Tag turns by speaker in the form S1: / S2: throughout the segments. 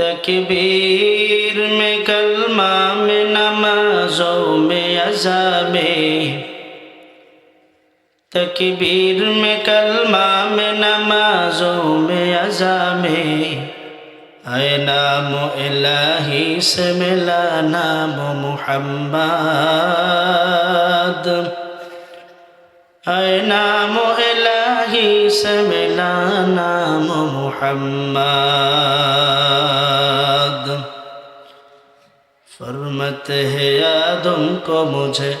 S1: تکبیر میں کلمہ میں نمازوں میں عذاب تکبیر میں کلمہ میں نمازوں میں عذاب اے نام الہی سے ملا نام محمد اے نام الہی سے ملا نام محمد فرمت ہے آدم کو مجھے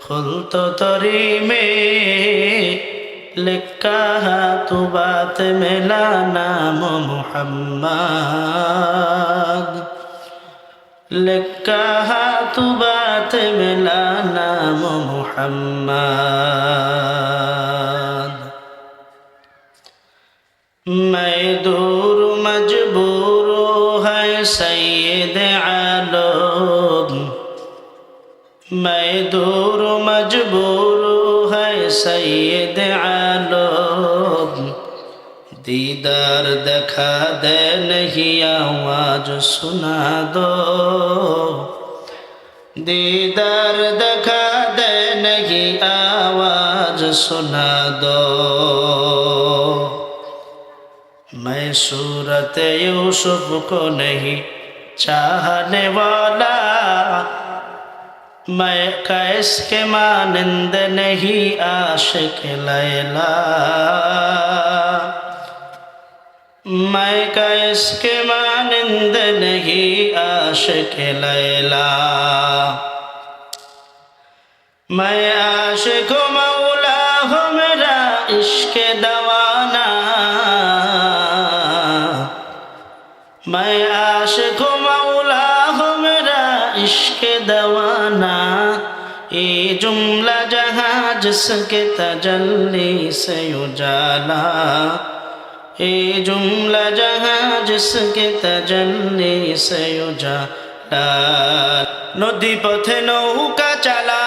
S1: خل تو تری میں لکھا ہے تو بات ملا نام محمد لکھا ہے تو بات ملا نام محمد میں دور مجبور मैं दूर मजबूर है सैद आलोम। दीदार दिखा दे नहीं आवाज़ सुना दो। दीदार दिखा दे नहीं आवाज़ सुना दो। मैं सूरत यूसुफ को नहीं चाहने वाला میں کیس کے مانند نہیں عاشق لیلا میں کیس کے مانند نہیں عاشق لیلا میں عاشق مولا ہوں میرا عشق دوانا میں عاشق مولا ইশকে দওয়ানা এ জুমলা জহা জিসকে তজল্লি সে উজালা এ জুমলা জহা জিসকে তজল্লি সে উজালা নদী পথে নৌকা চালা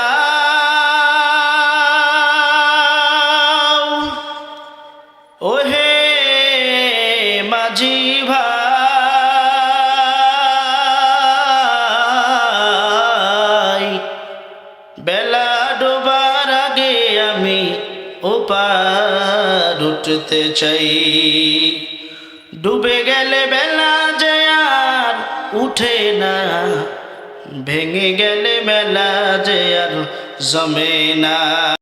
S1: ওহে মাঝি ডোবার আগে আমি ওপার উঠতে চাই। ডুবে গেলে বেলা জয়ার উঠে না, ভেঙে গেলে বেলা জয়ার জমে না।